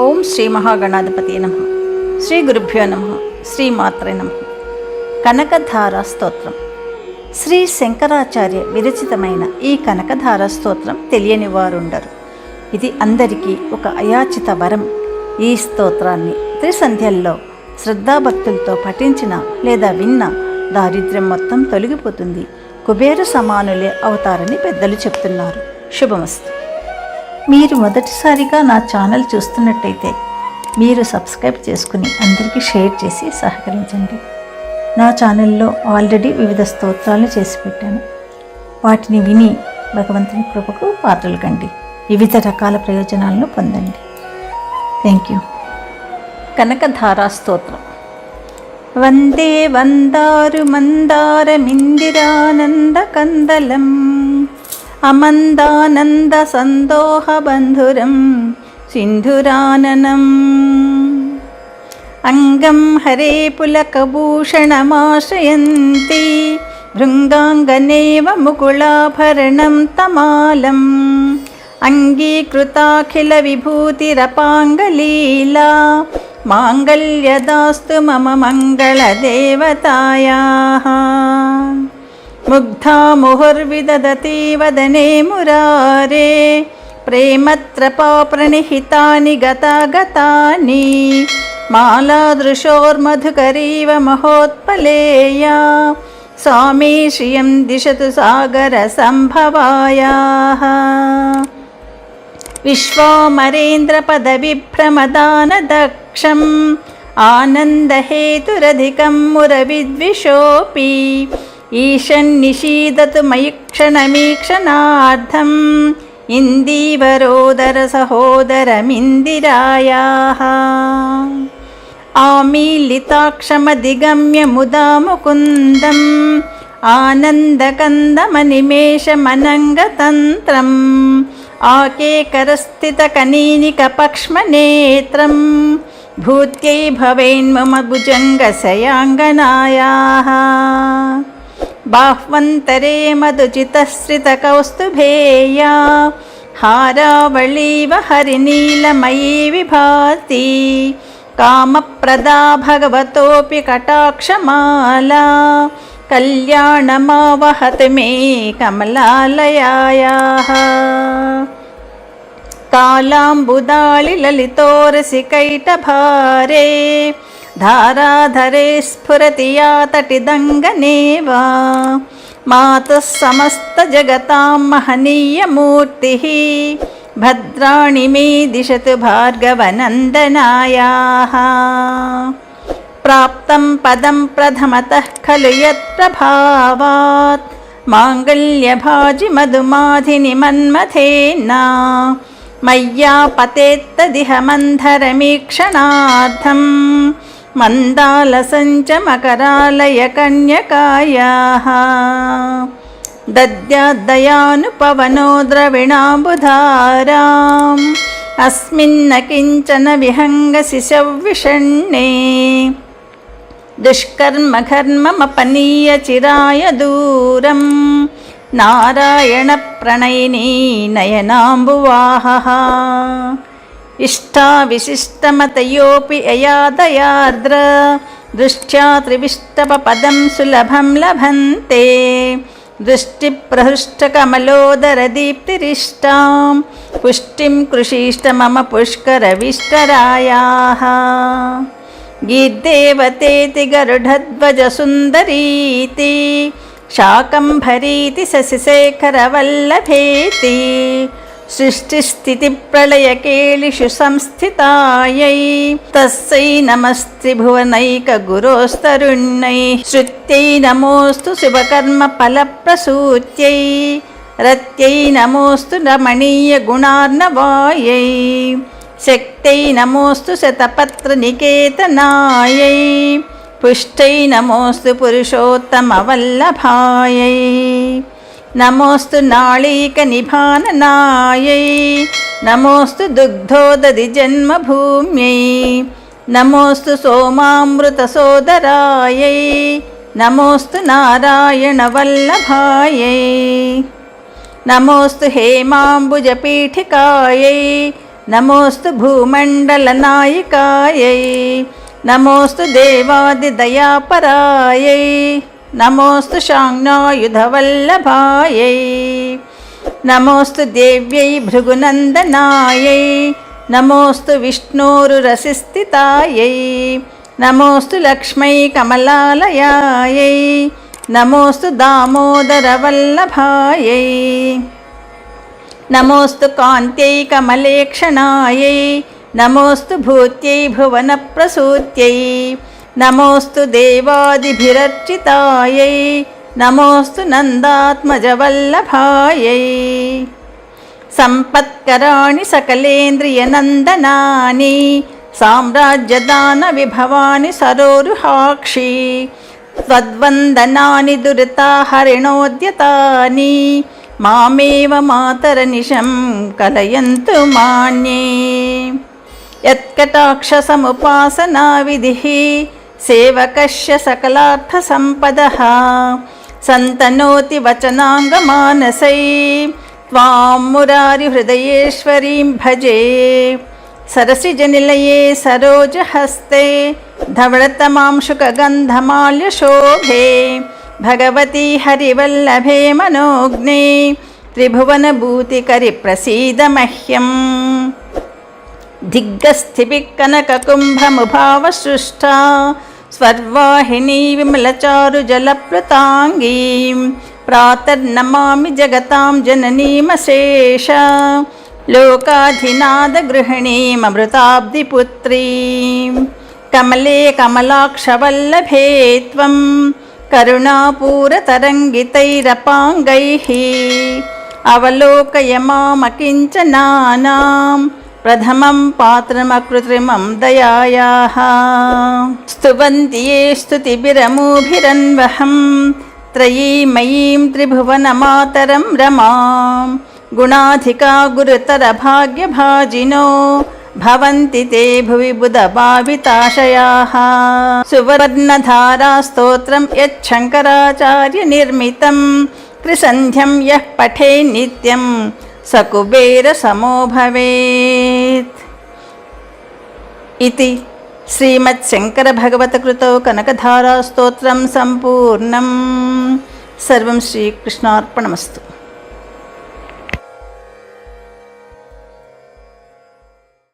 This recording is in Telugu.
ఓం శ్రీ మహాగణాధిపతి నమ. శ్రీ గురుభ్యో నమ. శ్రీమాత్రే నమ. కనకధార స్తోత్రం. శ్రీ శంకరాచార్య విరచితమైన ఈ కనకధార స్తోత్రం తెలియని వారుండరు. ఇది అందరికీ ఒక అయాచిత వరం. ఈ స్తోత్రాన్ని త్రిసంధ్యల్లో శ్రద్ధాభక్తులతో పఠించిన లేదా విన్న దారిద్ర్యం మొత్తం తొలగిపోతుంది. కుబేర సమానులే అవుతారని పెద్దలు చెప్తున్నారు. శుభమస్తు. మీరు మొదటిసారిగా నా ఛానల్ చూస్తున్నట్టయితే మీరు సబ్స్క్రైబ్ చేసుకుని అందరికీ షేర్ చేసి సహకరించండి. నా ఛానల్లో ఆల్రెడీ వివిధ స్తోత్రాలు చేసి పెట్టాను. వాటిని విని భగవంతుని కృపకు పాత్రలు కండి. వివిధ రకాల ప్రయోజనాలను పొందండి. థ్యాంక్ యూ కనకధారా స్తోత్రం. వందే వందారు మందారమిందిరానంద కందలం అమందానంద సందోహ బంధురం సింధురాననం. అంగం హరే పులకభూషణమాశ్రయంతి భృంగాంగనేవ ముకుళాభరణం తమాలం. అంగీకృతాఖిల విభూతిరపాంగలీలా मुग्धा मुहुर्विदधती वदने मुरारे प्रेमत्रपाप्रणिहितानि गतागतानि मालादृशोर्मधुकरीव महोत्पलेया स्वामी श्रियं दिशतु सागरसम्भवायाः विश्वामरेन्द्रपदविभ्रमदानदक्षम् आनन्दहेतुरधिकं मुरविद्विषोऽपि ईशन्निषीदतु मयि क्षणमीक्षणार्थम् इन्दीवरोदरसहोदरमिन्दिरायाः आमीलिताक्षमधिगम्य मुदा मुकुन्दम् आनन्दकन्दमनिमेषमनङ्गतन्त्रम् आकेकरस्थितकनीनिकपक्ष्मनेत्रं भूत्यै भवेन्मम भुजङ्गशयाङ्गनायाः बाह्वन्तरे मधुचितश्रितकौस्तुभेया हारावळीव हरिनीलमयी विभाति कामप्रदा भगवतोऽपि कटाक्षमाला कल्याणमावहत मे कमलालयायाः कालाम्बुदालिललितोरसिकैटभारे धाराधरे स्फुरति या तटिदङ्गने वा मातः समस्तजगतां महनीयमूर्तिः। भद्राणि मे दिशतु भार्गवनन्दनायाः। प्राप्तं पदं प्रथमतः खलु यत्प्रभावात् माङ्गल्यभाजि मधुमाधिनि मन्मथेन मय्या पतेत्तदिह मन्धरमीक्षणार्थं मन्दालसञ्च मकरालयकन्यकायाः दद्याद्दयानुपवनो द्रविणाम्बुधाराम् अस्मिन्न किञ्चन विहङ्गशिशव्विषण्णे दुष्कर्मघर्ममपनीय चिराय दूरं नारायणप्रणयिनी नयनाम्बुवाहः इष्टाविशिष्टमतयोऽपि अयादयार्द्र दृष्ट्या त्रिविष्टपपदं सुलभं लभन्ते दृष्टिप्रहृष्टकमलोदरदीप्तिरिष्टां पुष्टिं कृषीष्ट मम पुष्करविष्टरायाः गीर्देवतेति गरुडध्वजसुन्दरीति शाकम्भरीति शशिशेखरवल्लभेति सृष्टिस्थितिप्रलयकेलिषु संस्थितायै तस्यै नमस्त्रिभुवनैकगुरोस्तरुण्यै श्रुत्यै नमोऽस्तु शुभकर्मफलप्रसूत्यै रत्यै नमोऽस्तु रमणीयगुणार्णवायै शक्त्यै नमोऽस्तु शतपत्रनिकेतनायै पुष्टै नमोऽस्तु पुरुषोत्तमवल्लभायै నమోస్తు నాళీక నిభాననాయై నమోస్తు దుగ్ధోదది జన్మభూమ్యై. నమోస్తు సోమామృత సోదరాయై. నమోస్తు నారాయణ వల్లభాయై. నమోస్తు హేమాంబుజపీఠికాయై నమోస్తు భూమండలనాయికాయై నమోస్తు దేవాదిదయాపరాయై నమోస్తు శాంగ్నాయుధవల్లభాయై నమోస్తు దేవ్యై భృగునందనాయై నమోస్తు విష్ణోరురసిస్థితాయై నమోస్తు లక్ష్మై కమలాలయాయై నమోస్తు దామోదరవల్లభాయై నమోస్తు కాంత్యై కమలేక్షణాయై నమోస్తు భూత్యై భువనప్రసూత్యై నమోస్తు దేవాదిభిరర్చితాయై నమోస్తు నందాత్మజవల్లభాయై సంపత్కరాణి సకలేంద్రియనందనాని సామ్రాజ్యదాన విభవాని సరోరుహాక్షి त्वद्वन्दनानि दुरिताहरिणोद्यतानि मामेव मातरनिशं कलयन्तु मान्ये यत्कटाक्षसमुपासनाविधिः सेवकस्य सकलार्थसम्पदः सन्तनोति वचनाङ्गमानसै त्वां मुरारिहृदयेश्वरीं भजे सरसिजनिलये सरोजहस्ते धवळतमांशुकगन्धमाल्यशोभे भगवती हरिवल्लभे मनोज्ञे त्रिभुवनभूतिकरिप्रसीद मह्यम् दिग्गस्थिभिः कनककुम्भमुभावसृष्टा स्वर्वाहिनी विमलचारुजलप्लुताङ्गीं प्रातर्नमामि जगतां जननीमशेष लोकाधिनादगृहिणीममृताब्धिपुत्रीं कमले कमलाक्षवल्लभे त्वं करुणापूरतरङ्गितैरपाङ्गैः अवलोकय मामकिञ्चनानां प्रथमं पात्रमकृत्रिमं दयायाः स्तुवन्ति ये स्तुतिभिरमूभिरन्वहं त्रयीमयीं त्रिभुवनमातरं रमां गुणाधिका गुरुतरभाग्यभाजिनो भवन्ति ते भुवि बुधभाविताशयाः सुवर्णधारास्तोत्रं यच्छङ्कराचार्यनिर्मितं त्रिसन्ध्यं यः पठे नित्यं సకుబేరసమో భవేత్ ఇది శ్రీమచ్చంకరభగవతకృతౌ కనకధారాస్తోత్రం సంపూర్ణం. సర్వం శ్రీకృష్ణార్పణమస్తు.